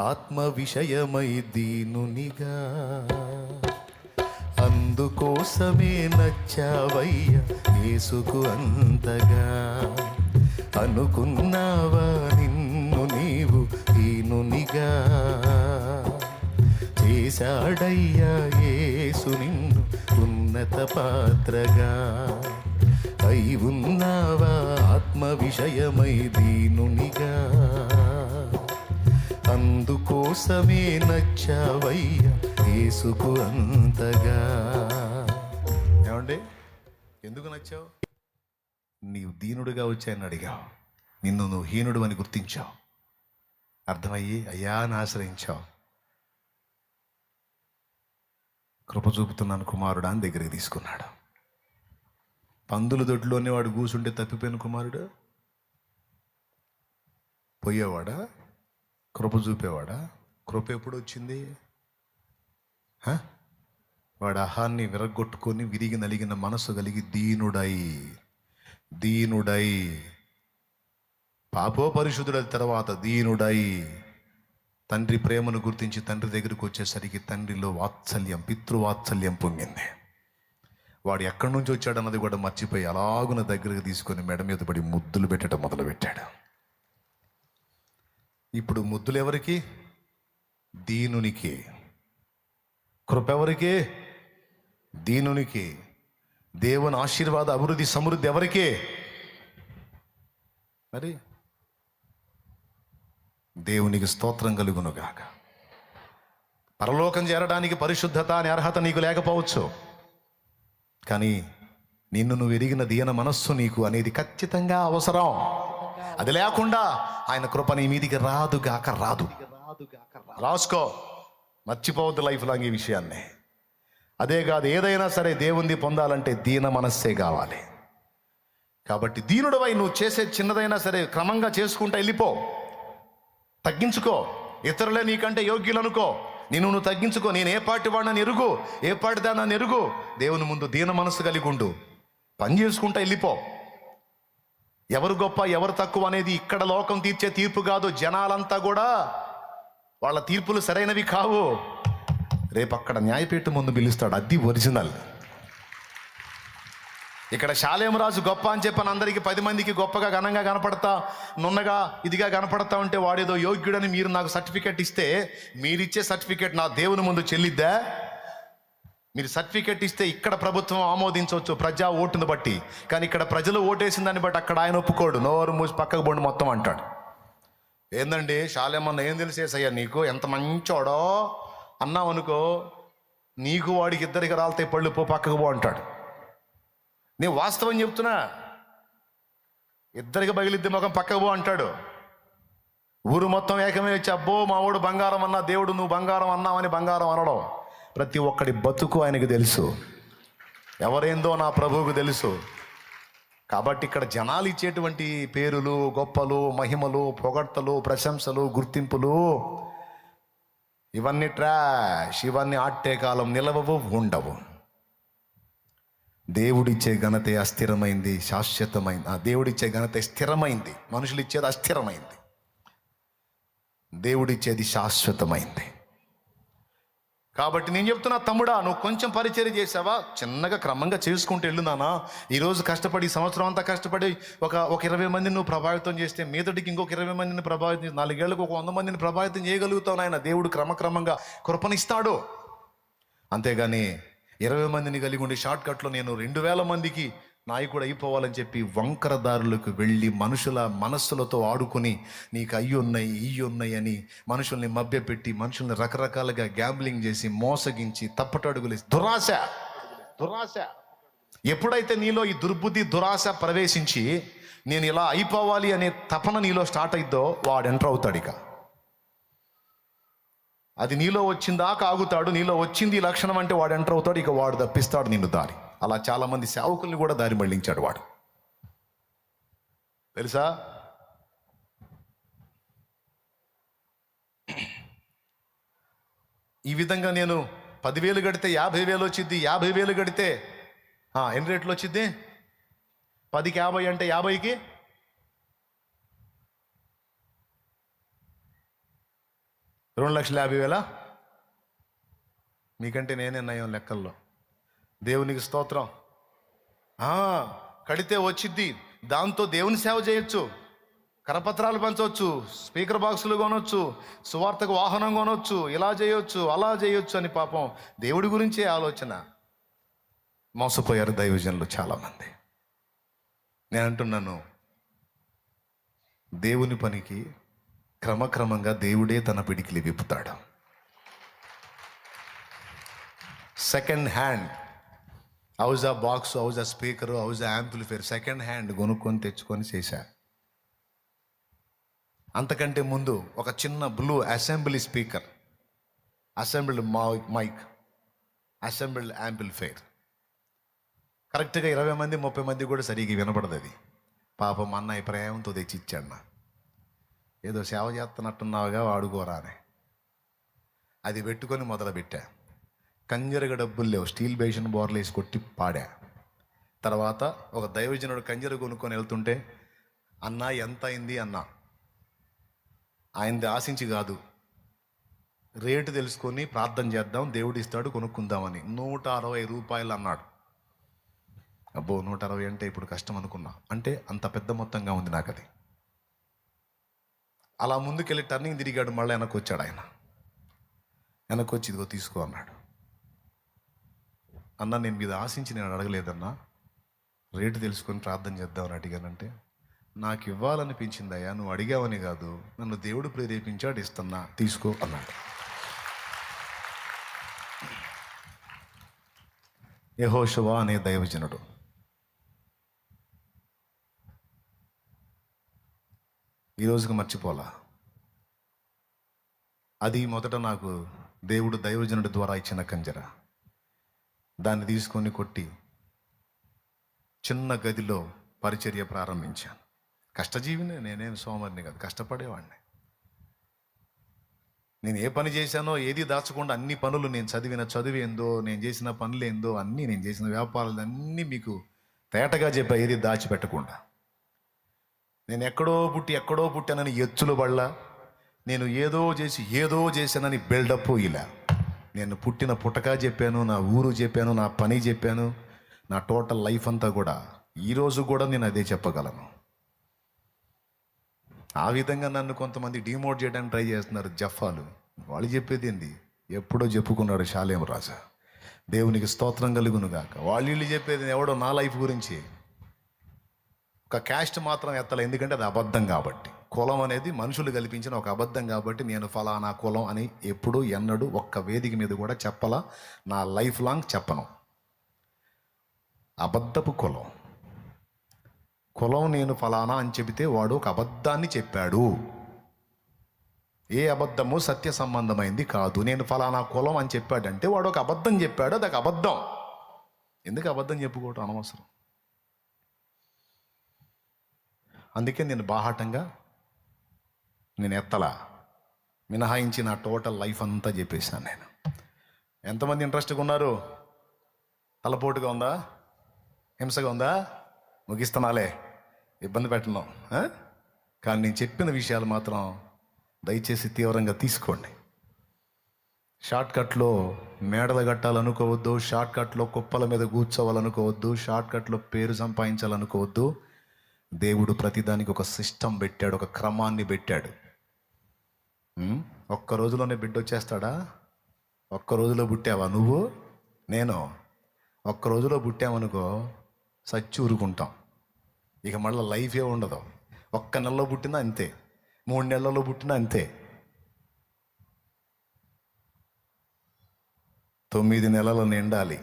ఆత్మ విషయమై దీనునిగా. అందుకోసమే నచ్చావయ్య యేసుకు అంతగా. అనుకున్నావా నిన్ను నీవు ఈనునిగా చేశాడయ్యా యేసు నిన్ను ఉన్నత పాత్రగా. అయి ఉన్నావా ఆత్మ విషయమై దీనునిగా. అందుకోసమే నచ్చావయ్యా యేసుకు అంతగా. ఏమండి? ఎందుకు నచ్చావు? నీవు దీనుడిగా వచ్చాయని అడిగావు. నిన్ను నువ్వు హీనుడు అని గుర్తించావు. అర్థమయ్యి అయ్యా అని ఆశ్రయించావు. కృప చూపుతున్నాను కుమారుడా అని దగ్గరికి తీసుకున్నాడు. పందుల దొడ్లోనే వాడు కూసుంటే తప్పిపోయిన కుమారుడు? పోయేవాడా? కృప చూపేవాడా? కృప ఎప్పుడు వచ్చింది వాడు అహాన్ని విరగొట్టుకొని విరిగి నలిగిన మనసు కలిగి దీనుడై దీనుడై పాపో పరిశుద్ధుల తర్వాత దీనుడై తండ్రి ప్రేమను గుర్తించి తండ్రి దగ్గరికి వచ్చేసరికి తండ్రిలో వాత్సల్యం పితృవాత్సల్యం పొంగింది. వాడు ఎక్కడి నుంచి వచ్చాడన్నది కూడా మర్చిపోయి అలాగున దగ్గరకు తీసుకొని మెడ మీద పడి ముద్దులు పెట్టడం మొదలుపెట్టాడు. ఇప్పుడు ముద్దులు ఎవరికి దీనునికి. కృపెవరికి? దీనునికి. దేవుని ఆశీర్వాద అభివృద్ధి సమృద్ధి ఎవరికి? మరి దేవునికి స్తోత్రం కలుగునుగాక. పరలోకం చేరడానికి పరిశుద్ధత అనే అర్హత నీకు లేకపోవచ్చు. కానీ నిన్ను నువ్వు ఎరిగిన దీన మనస్సు నీకు అనేది ఖచ్చితంగా అవసరం. అది లేకుండా ఆయన కృప నీ మీదికి రాదుగాక రాదు. రాసుకో. మర్చిపోవద్దు లైఫ్ లాంగ్ ఈ విషయాన్ని. అదే కాదు ఏదైనా సరే దేవుంది పొందాలంటే దీన మనస్సే కావాలి. కాబట్టి దీనుడవై నువ్వు చేసే చిన్నదైనా సరే క్రమంగా చేసుకుంటా వెళ్ళిపో. తగ్గించుకో. ఇతరులే నీకంటే యోగ్యులు అనుకో. నేను నువ్వు తగ్గించుకో. నేను ఏ పాటి వాడినని ఎరుగు. ఏ పాటి ఎరుగు. దేవుని ముందు దీన మనసు కలిగి ఉండు. పని చేసుకుంటా వెళ్ళిపో. ఎవరు గొప్ప ఎవరు తక్కువ అనేది ఇక్కడ లోకం తీర్చే తీర్పు కాదు. జనాలంతా కూడా వాళ్ళ తీర్పులు సరైనవి కావు. రేపు అక్కడ న్యాయపీఠం ముందు పిలుస్తాడు. అది ఒరిజినల్. ఇక్కడ శాలేమరాజు గొప్ప అని చెప్పని అందరికీ పది మందికి గొప్పగా ఘనంగా కనపడతా నున్నగా ఇదిగా కనపడతా ఉంటే వాడేదో యోగ్యుడని మీరు నాకు సర్టిఫికెట్ ఇస్తే మీరిచ్చే సర్టిఫికెట్ నా దేవుని ముందు చెల్లిద్దా? మీరు సర్టిఫికెట్ ఇస్తే ఇక్కడ ప్రభుత్వం ఆమోదించవచ్చు ప్రజా ఓటును బట్టి. కానీ ఇక్కడ ప్రజలు ఓటేసిన దాన్ని బట్టి అక్కడ ఆయన ఒప్పుకోడు. నోరు మూసి పక్కకు పోండి మొత్తం అంటాడు. ఏందండి షాలేమన్న ఏం తెలిసేసయ్యా నీకు? ఎంత మంచోడో? అన్నావు అనుకో నీకు వాడికి ఇద్దరికి రాలితే పళ్ళు పో పక్కకు పో అంటాడు. నేను వాస్తవం చెప్తున్నా. ఇద్దరికి బగిలిద్ది ముఖం పక్కకు పో అంటాడు. ఊరు మొత్తం ఏకమే వచ్చి అబ్బో మా వాడు బంగారం అన్నా దేవుడు నువ్వు బంగారం అన్నావని బంగారం అనడం. ప్రతి ఒక్కడి బతుకు ఆయనకు తెలుసు. ఎవరేందో నా ప్రభువుకు తెలుసు. కాబట్టి ఇక్కడ జనాలు ఇచ్చేటువంటి పేరులు గొప్పలు మహిమలు పొగడ్తలు ప్రశంసలు గుర్తింపులు ఇవన్నీ ట్రాష్ ఇవన్నీ ఆట్టే కాలం నిలవవు ఉండవు. దేవుడిచ్చే ఘనతే అస్థిరమైంది శాశ్వతమైంది. ఆ దేవుడిచ్చే ఘనత స్థిరమైంది. మనుషులు ఇచ్చేది అస్థిరమైంది. దేవుడిచ్చేది శాశ్వతమైంది. కాబట్టి నేను చెప్తున్నా తమ్ముడా నువ్వు కొంచెం పరిచయం చేసావా చిన్నగా క్రమంగా చేసుకుంటూ వెళ్ళున్నానా ఈరోజు కష్టపడి సంవత్సరం అంతా కష్టపడి ఒక ఒక ఇరవై మందిని నువ్వు ప్రభావితం చేస్తే మీదటికి ఇంకొక ఇరవై మందిని ప్రభావితం చేసి నాలుగేళ్ళకు ఒక వంద మందిని ప్రభావితం చేయగలుగుతావు నాయన. దేవుడు క్రమక్రమంగా కృపనిస్తాడు. అంతేగాని ఇరవై మందిని కలిగి ఉండి షార్ట్ కట్లో నేను రెండు వేల మందికి నాయకుడు అయిపోవాలని చెప్పి వంకర దారులకు వెళ్ళి మనుషుల మనస్సులతో ఆడుకొని నీకు అయ్యి ఉన్నాయి ఇయ్యి ఉన్నాయి అని మనుషుల్ని మభ్యపెట్టి మనుషుల్ని రకరకాలుగా గ్యాంబ్లింగ్ చేసి మోసగించి తప్పటడుగులు దురాశ దురాశ. ఎప్పుడైతే నీలో ఈ దుర్బుద్ధి దురాశ ప్రవేశించి నేను ఇలా అయిపోవాలి అనే తపన నీలో స్టార్ట్ అయిద్దో వాడు ఎంటర్ అవుతాడు ఇక. అది నీలో వచ్చిందాకా ఆగుతాడు నీలో వచ్చింది ఈ లక్షణం అంటే వాడు ఎంటర్ అవుతాడు ఇక వాడు తప్పిస్తాడు నిన్ను దారి. అలా చాలా మంది సేవకుల్ని కూడా దారి మళ్ళించాడు వాడు. తెలుసా? ఈ విధంగా నేను పదివేలు కడితే యాభై వేలు వచ్చింది యాభై వేలు కడితే ఆ, ఎన్ని రేట్లు వచ్చింది పదికి యాభై అంటే యాభైకి? రెండు లక్షల యాభై వేల మీకంటే నేనే నయం లెక్కల్లో. దేవునికి స్తోత్రం. కడితే వచ్చిద్ది. దాంతో దేవుని సేవ చేయొచ్చు. కరపత్రాలు పంచవచ్చు స్పీకర్ బాక్సులు కొనొచ్చు సువార్తకు వాహనం కొనొచ్చు ఇలా చేయొచ్చు అలా చేయొచ్చు అని పాపం దేవుడి గురించే ఆలోచన. మోసపోయారు దైవజనులు చాలామంది. నేను అంటున్నాను దేవుని పనికి క్రమక్రమంగా దేవుడే తన పిడికిలి విప్పుతాడు. సెకండ్ హ్యాండ్ హౌజ్ ఆ బాక్స్ హౌజ్ ఆ స్పీకర్ హౌజ్ ఆ యాంప్లిఫైర్ సెకండ్ హ్యాండ్ కొనుక్కొని తెచ్చుకొని చేశా. అంతకంటే ముందు ఒక చిన్న blue assembly speaker assembled mic assembled amplifier కరెక్ట్గా ఇరవై మంది ముప్పై మంది కూడా సరిగ్గా వినపడదు అది. పాపం అన్నయ్య ప్రేమతో తెచ్చిచ్చాడు ఏదో సేవ చేస్తున్నట్టున్నావుగా వాడుకోరా అని. అది పెట్టుకొని మొదలుపెట్టా. కంజరగ డబ్బులు లేవు. స్టీల్ బేషన్ బోర్లు వేసి కొట్టి పాడా. తర్వాత ఒక దైవజనుడు కంజర కొనుక్కొని వెళ్తుంటే అన్నా ఎంత అయింది అన్నా? ఆయనది ఆశించి కాదు. రేటు తెలుసుకొని ప్రార్థన చేద్దాం దేవుడు ఇస్తాడు కొనుక్కుందామని. నూట అరవై రూపాయలు అన్నాడు. అబ్బో నూట అరవై అంటే ఇప్పుడు కష్టం అనుకున్నా. అంటే అంత పెద్ద మొత్తంగా ఉంది నాకు అది అలా ముందుకెళ్ళి టర్నింగ్ తిరిగాడు మళ్ళీ వెనక్కి వచ్చాడు ఆయన. వెనక్కి వచ్చి ఇదిగో తీసుకో అన్నాడు. అన్న నేను మీద ఆశించి నేను అడగలేదన్నా రేటు తెలుసుకొని ప్రార్థన చేద్దామని అడిగానంటే నాకు ఇవ్వాలనిపించిందయ్యా నువ్వు అడిగావని కాదు నన్ను దేవుడు ప్రేరేపించాడు ఇస్తున్నా తీసుకో అన్నాడు. యహోషువా అనే దైవజనుడు. ఈ రోజుకి మర్చిపోలా. అది మొదట నాకు దేవుడు దైవజనుడి ద్వారా ఇచ్చిన కంజర. దాన్ని తీసుకొని కొట్టి చిన్న గదిలో పరిచర్య ప్రారంభించాను. కష్టజీవిని నేనేం సోమరిని కాదు కష్టపడేవాడిని నేను ఏ పని చేశానో ఏది దాచకుండా అన్ని పనులు నేను చదివిన చదువు ఏందో నేను చేసిన పనులు ఏందో అన్నీ నేను చేసిన వ్యాపారాలు అన్నీ మీకు తేటగా చెప్పా ఏది దాచిపెట్టకుండా. నేను ఎక్కడో పుట్టి ఎక్కడో పుట్టానని ఎచ్చులు పడలా నేను ఏదో చేసి ఏదో చేశానని బిల్డప్ ఇలా. నేను పుట్టిన పుట్టక చెప్పాను నా ఊరు చెప్పాను నా పని చెప్పాను నా టోటల్ లైఫ్ అంతా కూడా ఈరోజు కూడా నేను అదే చెప్పగలను. ఆ విధంగా నన్ను కొంతమంది డిమోట్ చేయడానికి ట్రై చేస్తున్నారు జఫాలు. వాళ్ళు చెప్పేది ఏంది? ఎప్పుడో చెప్పుకున్నాడు శాలేం రాజా. దేవునికి స్తోత్రం కలుగునుగాక వాళ్ళు వీళ్ళు చెప్పేది ఎవడో నా లైఫ్ గురించి. ఒక క్యాస్ట్ మాత్రం ఎత్తలే ఎందుకంటే అది అబద్ధం కాబట్టి. కులం అనేది మనుషులు కల్పించిన ఒక అబద్ధం కాబట్టి నేను ఫలానా కులం అని ఎప్పుడు ఎన్నడూ ఒక్క వేదిక మీద కూడా చెప్పలా. నా లైఫ్ లాంగ్ చెప్పను. అబద్ధపు కులం. కులం నేను ఫలానా అని చెబితే వాడు ఒక అబద్ధాన్ని చెప్పాడు. ఏ అబద్ధము సత్య సంబంధమైంది కాదు. నేను ఫలానా కులం అని చెప్పాడంటే వాడు ఒక అబద్ధం చెప్పాడు. అది ఒక అబద్ధం. ఎందుకు అబద్ధం చెప్పుకోవటం అనవసరం? అందుకే నేను బాహాటంగా నేను ఎత్తలా మినహాయించి నా టోటల్ లైఫ్ అంతా చెప్పేశాను నేను. ఎంతమంది ఇంట్రెస్ట్గా ఉన్నారు? తలపోటుగా ఉందా? హింసగా ఉందా? ముగిస్తున్నాలే. ఇబ్బంది పెట్టను. కానీ నేను చెప్పిన విషయాలు మాత్రం దయచేసి తీవ్రంగా తీసుకోండి. షార్ట్ కట్లో మేడలు కట్టాలనుకోవద్దు షార్ట్ కట్లో కుప్పల మీద కూర్చోవాలనుకోవద్దు షార్ట్ కట్లో పేరు సంపాదించాలనుకోవద్దు. దేవుడు ప్రతిదానికి ఒక సిస్టమ్ పెట్టాడు ఒక క్రమాన్ని పెట్టాడు. ఒక్క రోజులోనే బిడ్డ వచ్చేస్తాడా? ఒక్క రోజులో పుట్టావా నువ్వు? నేను. ఒక్క రోజులో పుట్టామనుకో సచ్చి ఊరుకుంటాం. ఇక మళ్ళీ లైఫే ఉండదు. ఒక్క నెలలో పుట్టినా అంతే. మూడు నెలల్లో పుట్టినా అంతే. తొమ్మిది నెలలు నిండాలి.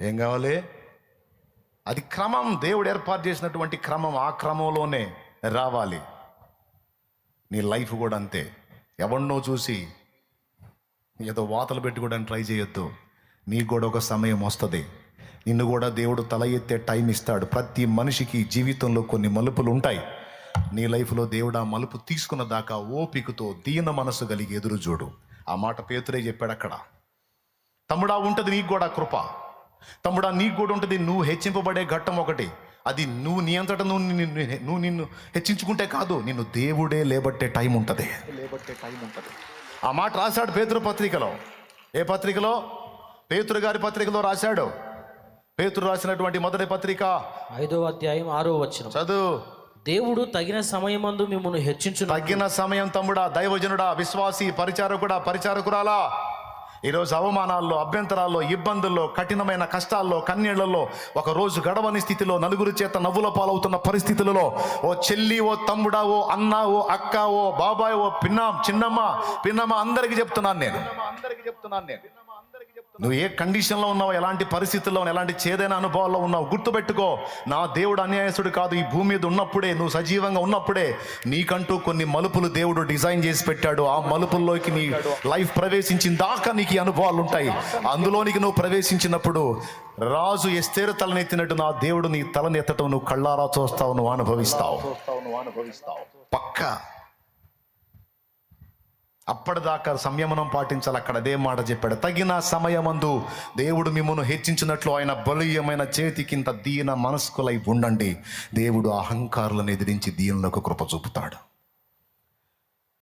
ఏం కావాలి? అది క్రమం. దేవుడు ఏర్పాటు చేసినటువంటి క్రమం ఆ క్రమంలోనే రావాలి. నీ లైఫ్ కూడా అంతే. ఎవరినో చూసి ఏదో వాతలు పెట్టుకోవడానికి ట్రై చేయొద్దు. నీకు కూడా ఒక సమయం వస్తుంది. నిన్ను కూడా దేవుడు తల ఎత్తే టైం ఇస్తాడు. ప్రతి మనిషికి జీవితంలో కొన్ని మలుపులు ఉంటాయి. నీ లైఫ్లో దేవుడు ఆ మలుపు తీసుకున్న దాకా ఓపికతో దీన మనసు కలిగి ఎదురు చూడు. ఆ మాట పేతురే చెప్పాడు అక్కడ. తమ్ముడా ఉంటుంది నీకు కూడా కృప. తమ్ముడా నీకు కూడా ఉంటుంది నువ్వు హెచ్చింపబడే ఘట్టం ఒకటి. అది నువ్వు నీ అంతటా నువ్వు నిన్ను నువ్వు నిన్ను హెచ్చించుకుంటే కాదు నిన్ను దేవుడే లేబట్టే టైం ఉంటుంది. లేబట్టే టైం ఉంటుంది. ఆ మాట రాశాడు పేతురు పత్రికలో. ఏ పత్రికలో? పేతురు గారి పత్రికలో రాశాడు. పేతురు రాసినటువంటి మొదటి పత్రిక. ఐదో అధ్యాయం ఆరో వచ్చిన చదువు. దేవుడు తగిన సమయమందు మిమ్మల్ని హెచ్చించును. తగ్గిన సమయం తమ్ముడా దైవజనుడా విశ్వాసి పరిచారకుడా పరిచారకురాలా? ఈరోజు అవమానాల్లో అభ్యంతరాల్లో ఇబ్బందుల్లో కఠినమైన కష్టాల్లో కన్నీళ్ళలో ఒక రోజు గడవని స్థితిలో నలుగురు చేత నవ్వుల పాలవుతున్న పరిస్థితులలో ఓ చెల్లి ఓ తమ్ముడా ఓ అన్న ఓ అక్క ఓ బాబాయ్ ఓ పిన్నాం చిన్నమ్మ పిన్నమ్మ అందరికీ చెప్తున్నాను నేను. అందరికీ చెప్తున్నాను నేను నువ్వు ఏ కండిషన్లో ఉన్నావు ఎలాంటి పరిస్థితుల్లో ఉన్నావు, ఎలాంటి చేదైన అనుభవాల్లో ఉన్నావు గుర్తుపెట్టుకో. నా దేవుడు అన్యాయసుడు కాదు ఈ భూమి మీద ఉన్నప్పుడే నువ్వు సజీవంగా ఉన్నప్పుడే నీకంటూ కొన్ని మలుపులు దేవుడు డిజైన్ చేసి పెట్టాడు. ఆ మలుపుల్లోకి నీ లైఫ్ ప్రవేశించిన దాకా నీకు ఈ అనుభవాలు ఉంటాయి. అందులోనికి నువ్వు ప్రవేశించినప్పుడు రాజు ఎస్తేరు తలనెత్తినట్టు నా దేవుడు నీ తలనెత్తటం నువ్వు కళ్ళారా చూస్తావు నువ్వు అనుభవిస్తావు. చూస్తావు నువ్వు అనుభవిస్తావు. పక్కా. అప్పటిదాకా సంయమనం పాటించాలి అక్కడ. అదే మాట చెప్పాడు. తగిన సమయమందు దేవుడు మిమ్మల్ని హెచ్చించినట్లు ఆయన బలీయమైన చేతికింత దీన మనస్కులై ఉండండి. దేవుడు అహంకారులను ఎదిరించి దీనులకు కృప చూపుతాడు.